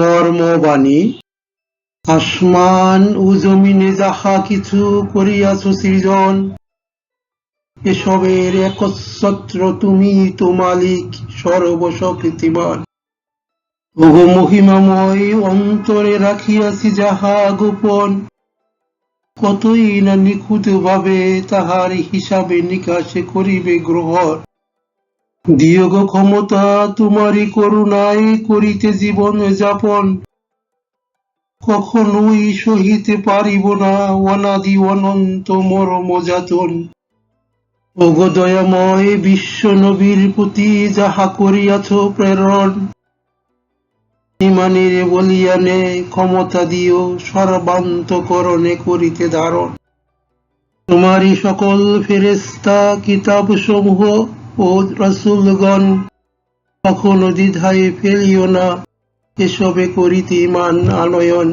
মর্মবাণী আসমান ও জমিনে যাহা কিছু করিয়াছ সৃজন, এসবের একচ্ছত্র তুমি তো মালিক, সর্বশক্তিমান। ওগো মহিমাময় অন্তরে রাখিয়াছি যাহা গোপন, কতই না নিখুঁত ভাবে তাহার হিসাবে নিকাশে করিবে গ্রহণ। গো ক্ষমতা তোমারই করুণায় করিতে জীবন যাপন। কখনোই সহিতে পারিব না অনাদি অনন্ত মরম যাতন। ওগো দয়াময় বিশ্ব নবীর প্রতি যাহা করিয়াছ প্রেরণ, ইমানের বলিয়ানে ক্ষমতা দিও, সর্বান্তকরণে করিতে ধারণ। তোমারই সকল ফেরেস্তা কিতাব সমূহ ও রসুলগণ, কখনো দ্বিধায় ফেলিও না, এসবে করিতে ইমান আনয়ন।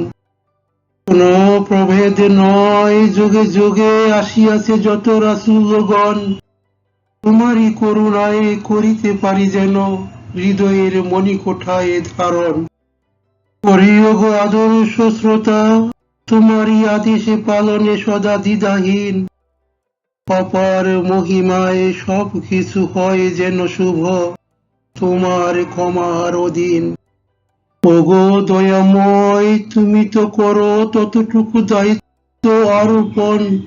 কোন প্রভেদ নয়, যুগে যুগে আসিয়াছে যত রাসুলগণ। তোমারই করুণায় করিতে পারি যেন, হৃদয়ের মণিকোঠায় ধারণ। করিও গো আদর্শ শ্রোতা, তোমারই আদেশে পালনে সদা দ্বিধাহীন। অপার মহিমায় সব কিছু হয় যেন শুভ। তোমার ক্ষমার অধীন। ওগো দয়াময়, তুমি তো করো ততটুকু দায়িত্ব আরোপণ।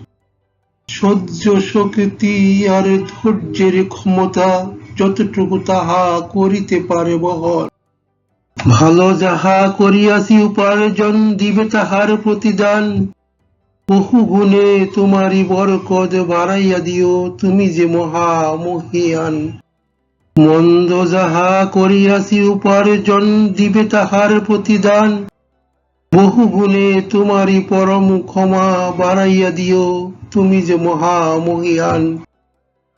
সহ্য শক্তি আর ধৈর্যের ক্ষমতা যতটুকু তাহা করিতে পারে বহর ভালো যাহা করিয়াছি, উপার্জন দিবে তাহার প্রতিদান। বহু গুণে তোমারই বরকত বাড়াইয়া দিও, তুমি যে মহা মহিয়ান মন্দ যাহা করিয়াছি উপার্জন দিবে তাহার প্রতিদান। বহু গুণে তোমারই পরম ক্ষমা বাড়াইয়া দিও, তুমি যে মহা মহিয়ান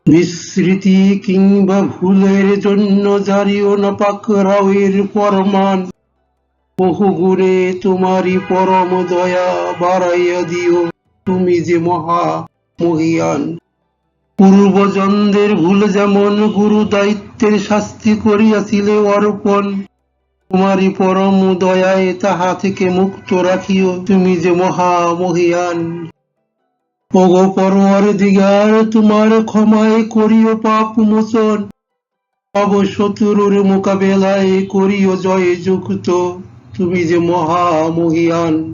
বিস্মৃতি কিংবা ভুলের জন্য জারিও না পাকরাওয়ের ফরমান। বহু গুণে তোমারই পরম দয়া বাড়াইয়া দিও। তুমি যে মহা মহিয়ান। পূর্বজনদের ভুল যেমন গুরু দায়িত্বের শাস্তি করিয়াছিলে অর্পণ, তোমারই পরম দয়ায় তাহা থেকে মুক্ত রাখিও তুমি যে মহা মহিয়ান। ওগো পরোয়ার দিগার তোমার ক্ষমায় করিও পাপ মোচন। অবশত্রুর মোকাবেলায় করিও জয় যুক্ত তুমি যে মহা মহিয়ান।